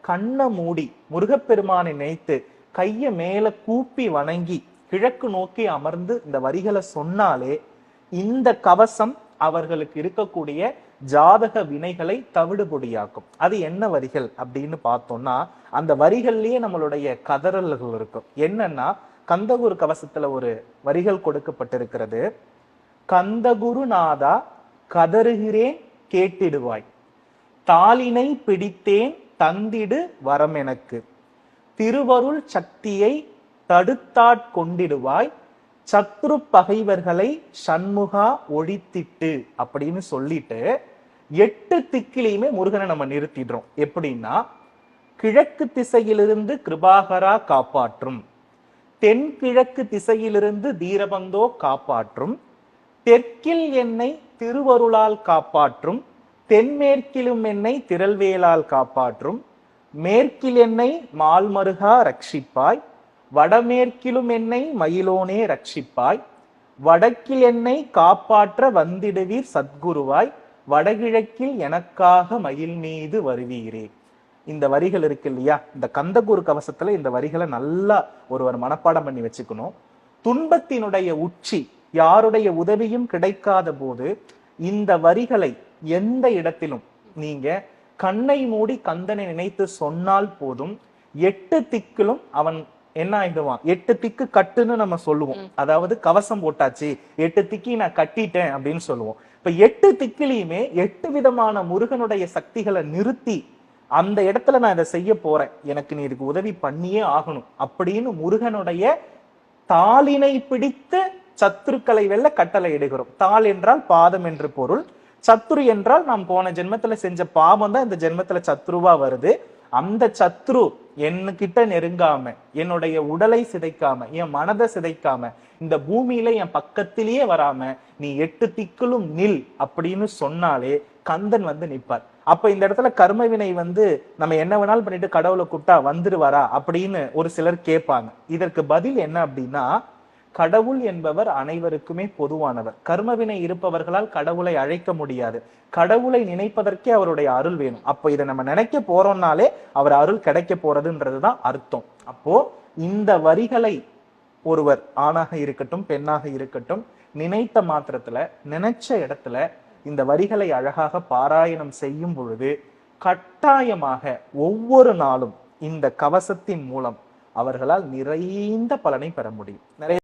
கண்ணை மூடி முருகப்பெருமானை நினைத்து கைய மேல கூப்பி வணங்கி கிழக்கு நோக்கி அமர்ந்து இந்த வரிகளை சொன்னாலே இந்த கவசம் அவர்களுக்கு இருக்கக்கூடிய ஜாதக வினைகளை தவிடுபொடியாக்கும். அது என்ன வரிகள் அப்படின்னு பார்த்தோம்னா அந்த வரிகள்லயே நம்மளுடைய கதறல்கள் இருக்கும். என்னன்னா கந்தகுரு கவசத்துல ஒரு வரிகள் கொடுக்கப்பட்டிருக்கிறது. கந்தகுருநாதா கதறுகிறேன் கேட்டிடுவாய். தாளினை பிடித்தேன் தந்திடு வரம் எனக்கு. திருவருள் சக்தியை தடுத்தாட் கொண்டிடுவாய். சத்ரு பகைவர்களை சண்முகா ஒழித்திட்டு அப்படின்னு சொல்லிட்டு எட்டு திக்கிலையுமே முருகனை நம்ம நிறுத்திடுறோம். எப்படின்னா கிழக்கு திசையிலிருந்து கிருபாகரா காப்பாற்றும். தென்கிழக்கு திசையிலிருந்து தீரபந்தோ காப்பாற்றும். தெற்கில் என்னை திருவருளால் காப்பாற்றும். தென்மேற்கிலும் என்னை திரள்வேலால் காப்பாற்றும். மேற்கில் என்னை மால்மருகா ரட்சிப்பாய். வடமேற்கிலும் என்னை மயிலோனே ரட்சிப்பாய். வடக்கில் என்னை காப்பாற்ற வந்திடுவீர் சத்குருவாய். வடகிழக்கில் எனக்காக மயில் மீது வருவீரே. இந்த வரிகள் இருக்கு இல்லையா? இந்த கந்தகுரு கவசத்துல இந்த வரிகளை நல்லா ஒருவர் மனப்பாடம் பண்ணி வச்சுக்கணும். துன்பத்தினுடைய உச்சி யாருடைய உதவியும் கிடைக்காத போது இந்த வரிகளை எந்த இடத்திலும் நீங்க கண்ணை மூடி கந்தனை நினைத்து சொன்னால் போதும் எட்டு திக்கிலும் அவன் என்ன ஆயிடுவான்? எட்டு திக்கு கட்டுன்னு நம்ம சொல்லுவோம். அதாவது கவசம் போட்டாச்சு எட்டு திக்கி நான் கட்டிட்டேன் அப்படின்னு சொல்லுவோம். இப்ப எட்டு திக்கிலையுமே எட்டு விதமான முருகனுடைய சக்திகளை நிறுத்தி அந்த இடத்துல நான் இதை செய்ய போறேன். எனக்கு நீ இதுக்கு உதவி பண்ணியே ஆகணும் அப்படின்னு முருகனுடைய தாளினை பிடித்து சத்துருக்களை வெல்ல கட்டளை இடுகிறோம். தாள் என்றால் பாதம் என்று பொருள். சத்ரு என்றால் நாம் போன ஜென்மத்துல செஞ்ச பாவம் தான் இந்த ஜென்மத்துல சத்ருவா வருது. அந்த சத்ரு என்கிட்ட நெருங்காம என்னுடைய உடலை சிதைக்காம என் மனதை சிதைக்காம இந்த பூமியில என் பக்கத்திலேயே வராம நீ எட்டு திக்கிலும் நில் அப்படின்னு சொன்னாலே கந்தன் வந்து நிப்பார் அப்ப இந்த இடத்துல கர்மவினை வந்து நம்ம என்ன வேணாலும் பண்ணிட்டு கடவுளை கூப்பிட்டா வந்துருவாரா அப்படின்னு ஒரு சிலர் கேட்பாங்க. இதற்கு பதில் என்ன அப்படின்னா கடவுள் என்பவர் அனைவருக்குமே பொதுவானவர். கர்மவினை இருப்பவர்களால் கடவுளை அழைக்க முடியாது. கடவுளை நினைப்பதற்கே அவருடைய அருள் வேணும். அப்போ இதை நம்ம நினைக்க போறோம்னாலே அவர் அருள் கிடைக்க போறதுன்றதுதான் அர்த்தம். அப்போ இந்த வரிகளை ஒருவர் ஆணாக இருக்கட்டும் பெண்ணாக இருக்கட்டும் நினைத்த மாத்திரத்துல நினைச்ச இடத்துல இந்த வரிகளை அழகாக பாராயணம் செய்யும் பொழுது கட்டாயமாக ஒவ்வொரு நாளும் இந்த கவசத்தின் மூலம் அவர்களால் நிறைந்த பலனை பெற முடியும். நிறைய